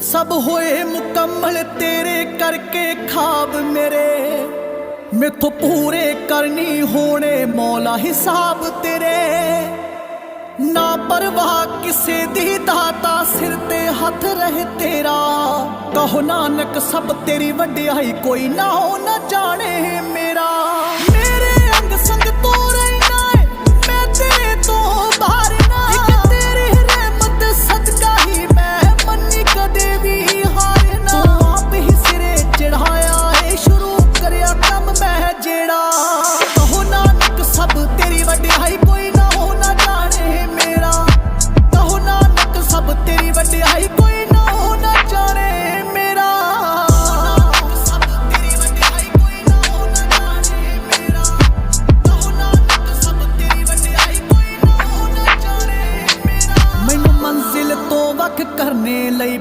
ਸਭ ਹੋਏ ਮੁਕੰਮਲ, ਤੇਰੇ ਕਰਕੇ ਖਾਬ ਮੇਰੇ। ਮੇਥੋਂ ਪੂਰੇ ਕਰਨੀ ਹੋਣੇ ਮੌਲਾ ਹਿਸਾਬ ਤੇਰੇ। ਨਾ ਪਰਵਾਹ ਕਿਸੇ ਦੀ, ਦਾਤਾ ਸਿਰ ਤੇ ਹੱਥ ਰਹੇ ਤੇਰਾ। ਕਹੋ ਨਾਨਕ, ਸਭ ਤੇਰੀ ਵਡਿਆਈ ਕੋਈ ਨਾ ਹੋ ਨਾ ਜਾਣੇ கர்நேலை